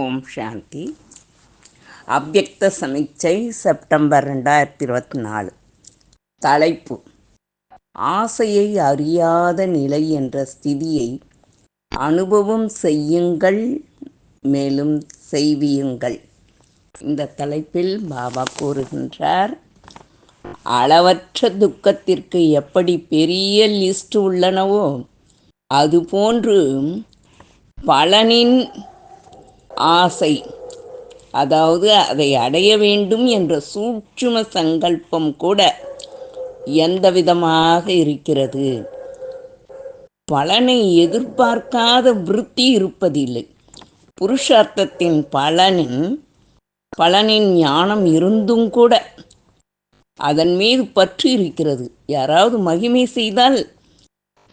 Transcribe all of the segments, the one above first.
ஓம் சாந்தி. அவ்யக்த சமீட்சை செப்டம்பர் ரெண்டாயிரத்தி இருபத்தி நாலு தலைப்பு. ஆசையை அறியாத நிலை என்ற ஸ்திதியை அனுபவம் செய்யுங்கள் மேலும் செய்வியுங்கள். இந்த தலைப்பில் பாபா கூறுகின்றார் அளவற்ற துக்கத்திற்கு எப்படி பெரிய லிஸ்ட் உள்ளனவோ அதுபோன்று பலனின் ஆசை. அதாவது அதை அடைய வேண்டும் என்ற சூட்சும சங்கல்பம் கூட எந்த விதமாக இருக்கிறது. பலனை எதிர்பார்க்காத விருத்தி இருப்பதில்லை. புருஷார்த்தத்தின் பலனின் பலனின் ஞானம் இருந்தும் கூட அதன் மீது பற்று இருக்கிறது. யாராவது மகிமை செய்தால்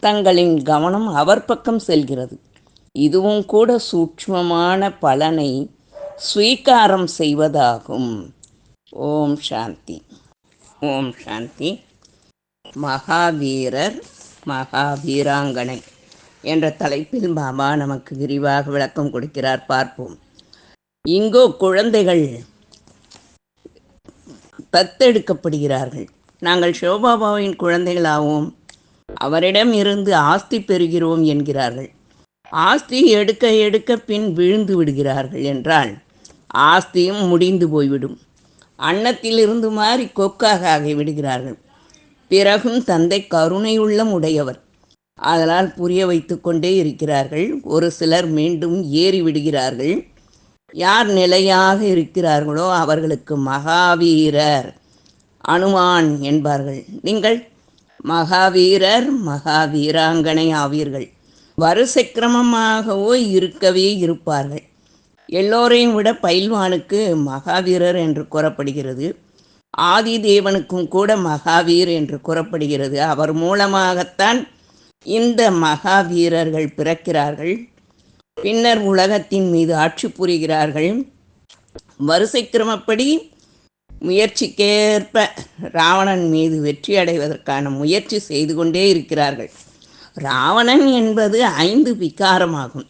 தங்களின் கவனம் அவர் பக்கம் செல்கிறது. இதுவும் கூட சூட்ச்மமான பலனை ஸ்வீகாரம் செய்வதாகும். ஓம் சாந்தி. ஓம் சாந்தி. மகாவீரர் மகாவீராங்கனை என்ற தலைப்பில் பாபா நமக்கு விரிவாக விளக்கம் கொடுக்கிறார். பார்ப்போம். இங்கோ குழந்தைகள் தத்தெடுக்கப்படுகிறார்கள் நாங்கள் சிவபாபாவின் குழந்தைகளாவோம். அவரிடம் இருந்து ஆஸ்தி பெறுகிறோம் என்கிறார்கள். ஆஸ்தி எடுக்க எடுக்க பின் விழுந்து விடுகிறார்கள் என்றால் ஆஸ்தியும் முடிந்து போய்விடும். அன்னத்திலிருந்து மாறி கொக்காக ஆகிவிடுகிறார்கள் பிறகும் தந்தை கருணையுள்ளம் உடையவர். அதனால் புரிய வைத்து கொண்டே இருக்கிறார்கள். ஒரு சிலர் மீண்டும் ஏறி விடுகிறார்கள். யார் நிலையாக இருக்கிறார்களோ அவர்களுக்கு மகாவீரர் அனுமான் என்பார்கள். நீங்கள் மகாவீரர் மகாவீராங்கனை ஆவீர்கள். வரிசை கிரமமாகவோ இருக்கவே இருப்பார்கள். எல்லோரையும் விட பயில்வானுக்கு மகாவீரர் என்று கூறப்படுகிறது. ஆதி தேவனுக்கும் கூட மகாவீர் என்று கூறப்படுகிறது. அவர் மூலமாகத்தான் இந்த மகாவீரர்கள் பிறக்கிறார்கள். பின்னர் உலகத்தின் மீது ஆட்சி புரிகிறார்கள். வரிசை கிரமப்படி முயற்சிக்கேற்ப ராவணன் மீது வெற்றி அடைவதற்கான முயற்சி செய்து கொண்டே இருக்கிறார்கள். ராவணன் என்பது ஐந்து விகாரமாகும்.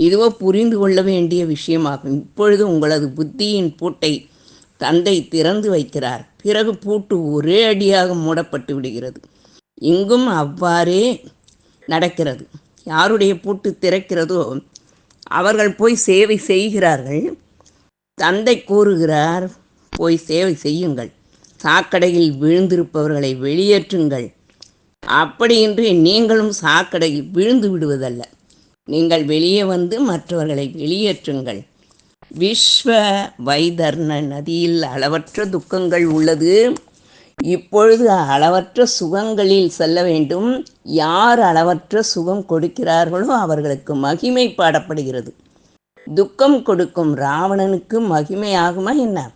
இதுவோ புரிந்து கொள்ள வேண்டிய விஷயமாகும். இப்பொழுது உங்களது புத்தியின் பூட்டை தந்தை திறந்து வைக்கிறார். பிறகு பூட்டு ஒரே அடியாக மூடப்பட்டு விடுகிறது. இங்கும் அவ்வாறே நடக்கிறது. யாருடைய பூட்டு திறக்கிறதோ அவர்கள் போய் சேவை செய்கிறார்கள். தந்தை கூறுகிறார் போய் சேவை செய்யுங்கள். சாக்கடையில் விழுந்திருப்பவர்களை வெளியேற்றுங்கள். அப்படியின்றி நீங்களும் சாக்கடையில் விழுந்து விடுவதல்ல. நீங்கள் வெளியே வந்து மற்றவர்களை வெளியேற்றுங்கள். விஸ்வ வைதர்ண நதியில் அளவற்ற துக்கங்கள் உள்ளது. இப்பொழுது அளவற்ற சுகங்களில் செல்ல வேண்டும். யார் அளவற்ற சுகம் கொடுக்கிறார்களோ அவர்களுக்கு மகிமை பாடப்படுகிறது. துக்கம் கொடுக்கும் ராவணனுக்கு மகிமை ஆகுமா என்ன?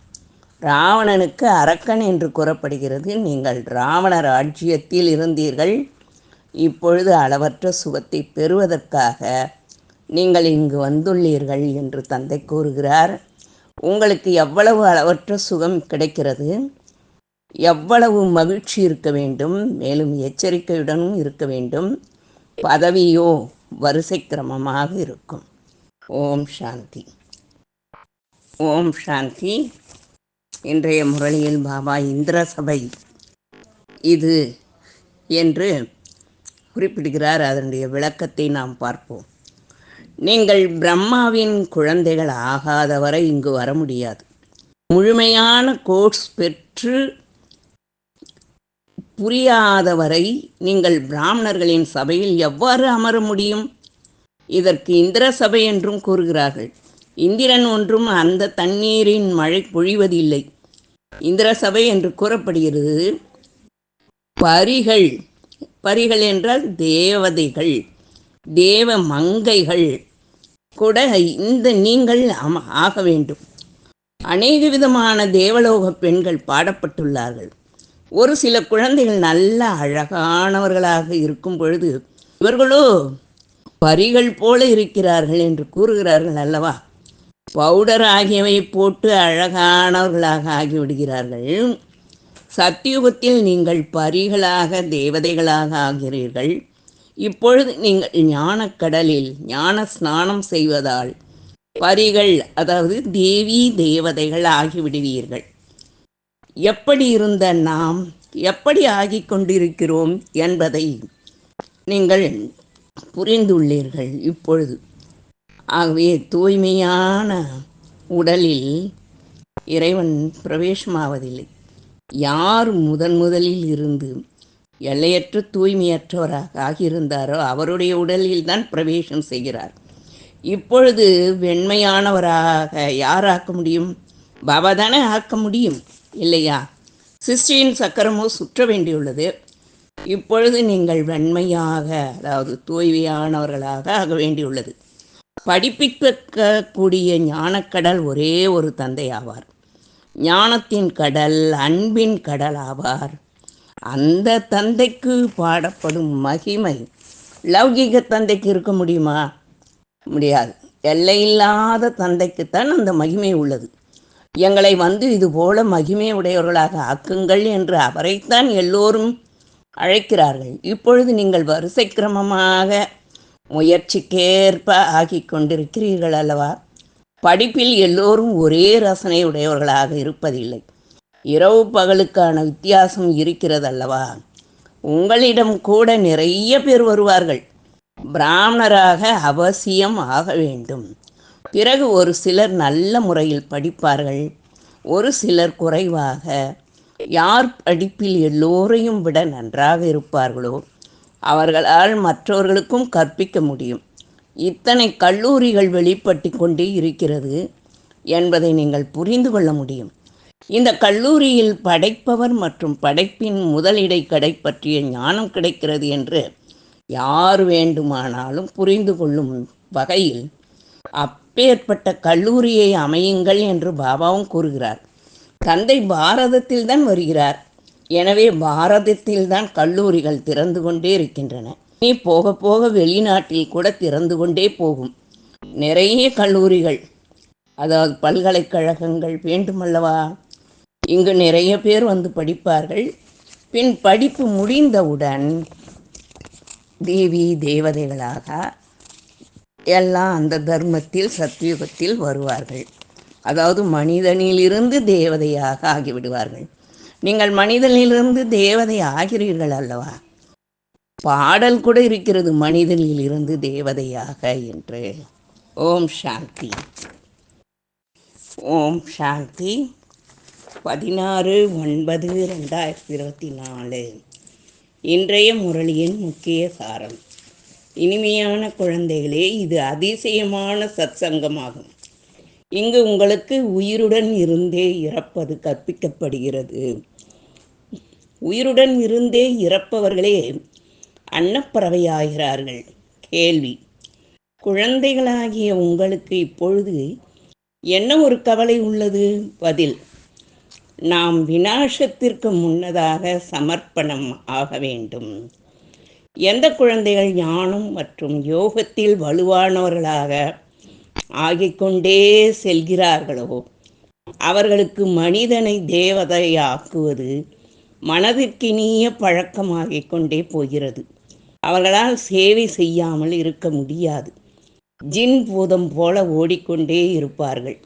ராவணனுக்கு அரக்கன் என்று கூறப்படுகிறது. நீங்கள் ராவண ஆட்சியத்தில் இருந்தீர்கள். இப்பொழுது அளவற்ற சுகத்தை பெறுவதற்காக நீங்கள் இங்கு வந்துள்ளீர்கள் என்று தந்தை கூறுகிறார். உங்களுக்கு எவ்வளவு அளவற்ற சுகம் கிடைக்கிறது? எவ்வளவு மகிழ்ச்சி இருக்க வேண்டும்? மேலும் எச்சரிக்கையுடனும் இருக்க வேண்டும். பதவியோ வரிசை கிரமமாக இருக்கும். ஓம் சாந்தி. ஓம் சாந்தி. இன்றைய முரளியில் பாபா இந்திர சபை. இது என்று குறிப்பிடுகிறார். அதனுடைய விளக்கத்தை நாம் பார்ப்போம். நீங்கள் பிரம்மாவின் குழந்தைகள் ஆகாதவரை இங்கு வர முடியாது. முழுமையான கோர்ஸ் பெற்று புரியாதவரை நீங்கள் பிராமணர்களின் சபையில் எவ்வாறு அமர முடியும்? இதற்கு இந்திர சபை என்றும் கூறுகிறார்கள். இந்திரன் ஒன்றும் அந்த தண்ணீரின் மழை பொழிவதில்லை. இந்திர சபை என்று கூறப்படுகிறது. பரிகள். பரிகள் என்றால் தேவதைகள் தேவ மங்கைகள் கூட இந்த நீங்கள் ஆக வேண்டும். அநேக விதமான தேவலோக பெண்கள் பாடப்பட்டுள்ளார்கள். ஒரு சில குழந்தைகள் நல்ல அழகானவர்களாக இருக்கும் பொழுது இவர்களோ பரிகள் போல இருக்கிறார்கள் என்று கூறுகிறார்கள் அல்லவா? பவுடர் ஆகியவை போட்டு அழகானவர்களாக ஆகிவிடுகிறார்கள். சத்தியுகத்தில் நீங்கள் பரிகளாக தேவதைகளாக ஆகிறீர்கள். இப்பொழுது நீங்கள் ஞானக்கடலில் ஞான ஸ்நானம் செய்வதால் பரிகள் அதாவது தேவி தேவதைகள் ஆகிவிடுவீர்கள். எப்படி இருந்த நாம் எப்படி ஆகிக் கொண்டிருக்கிறோம் என்பதை நீங்கள் புரிந்துள்ளீர்கள் இப்பொழுது. ஆகவே தூய்மையான உடலில் இறைவன் பிரவேசமாவதில்லை. யார் முதன் முதலில் இருந்து எல்லையற்ற தூய்மையற்றவராக ஆகியிருந்தாரோ அவருடைய உடலில் தான் பிரவேசம் செய்கிறார். இப்பொழுது வெண்மையானவராக யார் ஆக்க முடியும்? பாபா தானே ஆக்க முடியும் இல்லையா? சிஸ்டியின் சக்கரமோ சுற்ற வேண்டியுள்ளது. இப்பொழுது நீங்கள் வெண்மையாக அதாவது தூய்மையானவர்களாக ஆக வேண்டியுள்ளது. படிப்பிக்கக்கூடிய ஞானக்கடல் ஒரே ஒரு தந்தை ஆவார் ஞானத்தின் கடல் அன்பின் கடல் ஆவார். அந்த தந்தைக்கு பாடப்படும் மகிமை லௌகிக தந்தைக்கு இருக்க முடியுமா? முடியாது. எல்லையில்லாத தந்தைக்குத்தான் அந்த மகிமை உள்ளது. எங்களை வந்து இதுபோல மகிமை உடையவர்களாக ஆக்குங்கள் என்று அவரைத்தான் எல்லோரும் அழைக்கிறார்கள். இப்பொழுது நீங்கள் வரிசை கிரமமாக முயற்சிக்கேற்ப ஆகி கொண்டிருக்கிறீர்கள் அல்லவா? படிப்பில் எல்லோரும் ஒரே ரசனை உடையவர்களாக இருப்பதில்லை. இரவு பகலுக்கான வித்தியாசம் இருக்கிறது அல்லவா உங்களிடம் கூட நிறைய பேர் வருவார்கள். பிராமணராக அவசியம் ஆக வேண்டும். பிறகு ஒரு சிலர் நல்ல முறையில் படிப்பார்கள். ஒரு சிலர் குறைவாக. யார் படிப்பில் எல்லோரையும் விட நன்றாக இருப்பார்களோ? அவர்களால் மற்றவர்களுக்கும் கற்பிக்க முடியும். இத்தனை கல்லூரிகள் வெளிப்பட்டு கொண்டே இருக்கிறது என்பதை நீங்கள் புரிந்து கொள்ள முடியும். இந்த கல்லூரியில் படைப்பவர் மற்றும் படைப்பின் முதலிடை கடை பற்றிய ஞானம் கிடைக்கிறது என்று யார் வேண்டுமானாலும் புரிந்து கொள்ளும் வகையில் அப்பேற்பட்ட கல்லூரியை அமையுங்கள் என்று பாபாவும் கூறுகிறார். தந்தை பாரதத்தில் தான் வருகிறார். எனவே பாரதத்தில் தான் கல்லூரிகள் திறந்து கொண்டே இருக்கின்றன. நீ போக போக வெளிநாட்டில் கூட திறந்து கொண்டே போகும். நிறைய கல்லூரிகள் அதாவது பல்கலைக்கழகங்கள் வேண்டுமல்லவா? இங்கு நிறைய பேர் வந்து படிப்பார்கள். பின் படிப்பு முடிந்தவுடன் தேவி தேவதைகளாக எல்லாம் அந்த தர்மத்தில் சத்யுகத்தில் வருவார்கள். அதாவது மனிதனிலிருந்து தேவதையாக ஆகிவிடுவார்கள். நீங்கள் மனிதனிலிருந்து தேவதை ஆகிறீர்கள் அல்லவா? பாடல் கூட இருக்கிறது மனிதனிலிருந்து தேவதையாக என்று. ஓம் சாந்தி. ஓம் சாந்தி. பதினாறு ஒன்பது ரெண்டாயிரத்தி இருபத்தி நாலு இன்றைய முரளியின் முக்கிய சாரம். இனிமையான குழந்தைகளே இது அதிசயமான சத்சங்கமாகும். இங்கு உங்களுக்கு உயிருடன் இருந்தே இறப்பது கற்பிக்கப்படுகிறது. உயிருடன் இருந்தே இறப்பவர்களே அன்னப்பறவையாகிறார்கள். கேள்வி. குழந்தைகளாகிய உங்களுக்கு இப்பொழுது என்ன ஒரு கவலை உள்ளது? பதில். நாம் வினாசத்திற்கு முன்னதாக சமர்ப்பணம் ஆக வேண்டும். எந்த குழந்தைகள் ஞானம் மற்றும் யோகத்தில் வலுவானவர்களாக ஆகிக்கொண்டே செல்கிறார்களோ அவர்களுக்கு மனிதனை தேவதையாக்குவது மனதிற்கினிய பழக்கமாகிக் கொண்டே போகிறது. அவர்களால் சேவை செய்யாமல் இருக்க முடியாது. ஜின் பூதம் போல ஓடிக்கொண்டே இருப்பார்கள்.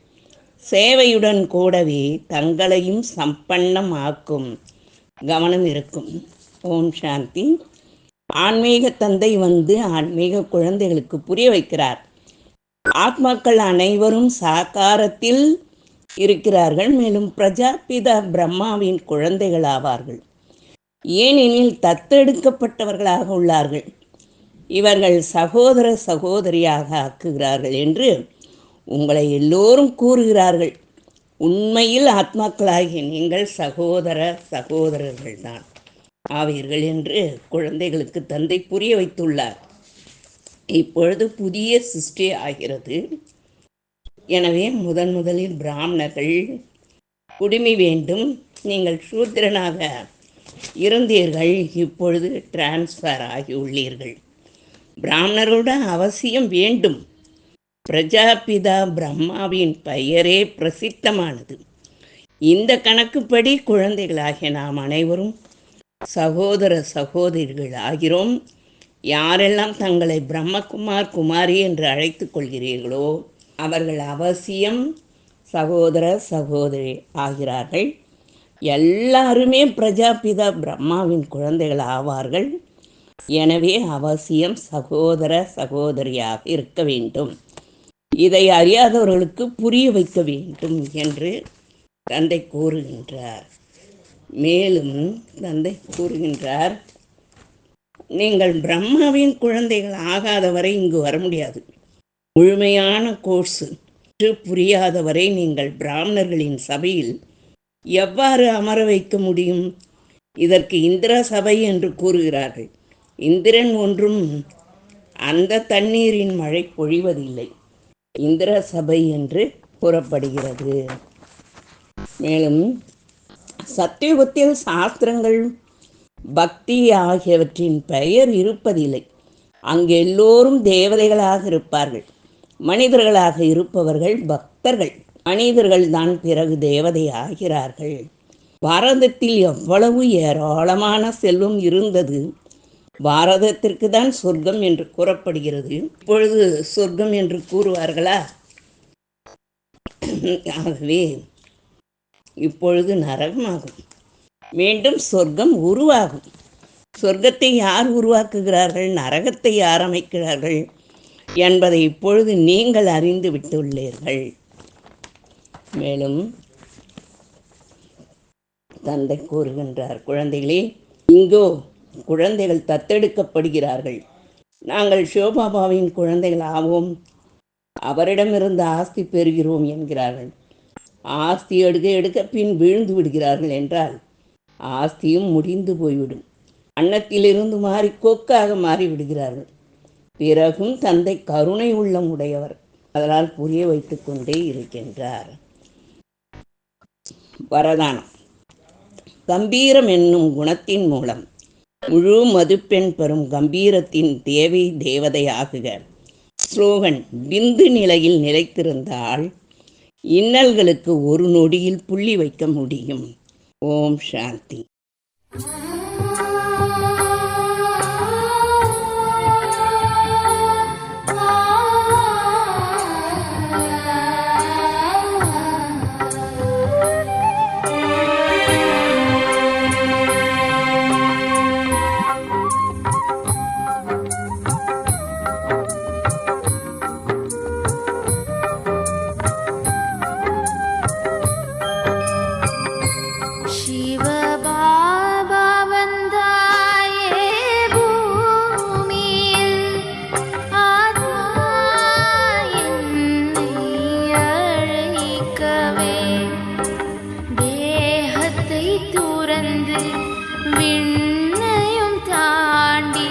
சேவையுடன் கூடவே தங்களையும் சம்பன்னம் ஆக்கும் கவனம் இருக்கும். ஓம் சாந்தி. ஆன்மீக தந்தை வந்து ஆன்மீக குழந்தைகளுக்கு புரிய வைக்கிறார். ஆத்மாக்கள் அனைவரும் சாக்காரத்தில் இருக்கிறார்கள். மேலும் பிரஜாபிதா பிரம்மாவின் குழந்தைகள் ஆவார்கள் ஏனெனில் தத்தெடுக்கப்பட்டவர்களாக உள்ளார்கள். இவர்கள் சகோதர சகோதரியாக ஆக்குகிறார்கள் என்று உங்களை எல்லோரும் கூறுகிறார்கள். உண்மையில் ஆத்மாக்களாகிய நீங்கள் சகோதர சகோதரர்கள்தான். ஆவீர்கள் என்று குழந்தைகளுக்கு தந்தை புரிய வைத்துள்ளார். இப்பொழுது புதிய சிருஷ்டி ஆகிறது. எனவே முதன் முதலில் பிராமணர்கள் குடுமி வேண்டும். நீங்கள் சூத்திரனாக இருந்தீர்கள் இப்பொழுது டிரான்ஸ்ஃபர் ஆகி உள்ளீர்கள். பிராமணரோட அவசியம் வேண்டும். பிரஜாபிதா பிரம்மாவின் பெயரே பிரசித்தமானது. இந்த கணக்குப்படி குழந்தைகளாகிய நாம் அனைவரும் சகோதர சகோதரிகள் ஆகிறோம். யாரெல்லாம் தங்களை பிரம்மகுமார் குமாரி என்று அழைத்து கொள்கிறீர்களோ அவர்கள் அவசியம் சகோதர சகோதரி ஆகிறார்கள். எல்லாருமே பிரஜாபிதா பிரம்மாவின் குழந்தைகள் ஆவார்கள். எனவே அவசியம் சகோதர சகோதரியாக இருக்க வேண்டும். இதை அறியாதவர்களுக்கு புரிய வைக்க வேண்டும் என்று தந்தை கூறுகின்றார். மேலும் தந்தை கூறுகின்றார் நீங்கள் பிரம்மாவின் குழந்தைகள் ஆகாதவரை இங்கு வர முடியாது. முழுமையான கோர்ஸு புரியாதவரை நீங்கள் பிராமணர்களின் சபையில் எவ்வாறு அமர வைக்க முடியும்? இதற்கு இந்திர சபை என்று கூறுகிறார்கள். இந்திரன் ஒன்றும் அந்த தண்ணீரின் மழை பொழிவதில்லை. இந்திர சபை என்று கூறப்படுகிறது. மேலும் சத்தியுகத்தில் சாஸ்திரங்கள் பக்தி ஆகியவற்றின் பெயர் இருப்பதில்லை. அங்கு எல்லோரும் தேவதைகளாக இருப்பார்கள். மனிதர்களாக இருப்பவர்கள் பக்தர்கள். மனிதர்கள் தான் பிறகு தேவதை ஆகிறார்கள் பாரதத்தில் எவ்வளவு ஏராளமான செல்வம் இருந்தது. பாரதத்திற்கு தான் சொர்க்கம் என்று கூறப்படுகிறது. இப்பொழுது சொர்க்கம் என்று கூறுவார்களா? ஆகவே இப்பொழுது நரகமாகும். மீண்டும் சொர்க்கம் உருவாகும். சொர்க்கத்தை யார் உருவாக்குகிறார்கள்? நரகத்தை யார் அமைக்கிறார்கள்? என்பதை இப்பொழுது நீங்கள் அறிந்து விட்டுள்ளீர்கள். மேலும் தந்தை கூறுகின்றார் குழந்தைகளே இங்கோ குழந்தைகள் தத்தெடுக்கப்படுகிறார்கள். நாங்கள் சிவபாபாவின் குழந்தைகள் ஆவோம் அவரிடமிருந்து ஆஸ்தி பெறுகிறோம் என்கிறார்கள். ஆஸ்தி எடுக்க எடுக்க பின் வீழ்ந்து விடுகிறார்கள் என்றால் ஆஸ்தியும் முடிந்து போய்விடும். அன்னத்திலிருந்து மாறி கொக்காக மாறிவிடுகிறார்கள். பிறகும் தந்தை கருணை உள்ளம் உடையவர். அதனால் புரிய வைத்துக் கொண்டே இருக்கின்றார். வரதானம். கம்பீரம் என்னும் குணத்தின் மூலம் முழு மதுப்பெண் பெறும் கம்பீரத்தின் தேவை தேவதையாகுக ஸ்லோகன் பிந்து நிலையில் நிலைத்திருந்தால் இன்னல்களுக்கு ஒரு நொடியில் புள்ளி வைக்க முடியும். ஓம் சாந்தி. தேகத்தை துறந்து விண்ணையும் தாண்டி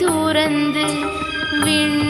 துறந்து वि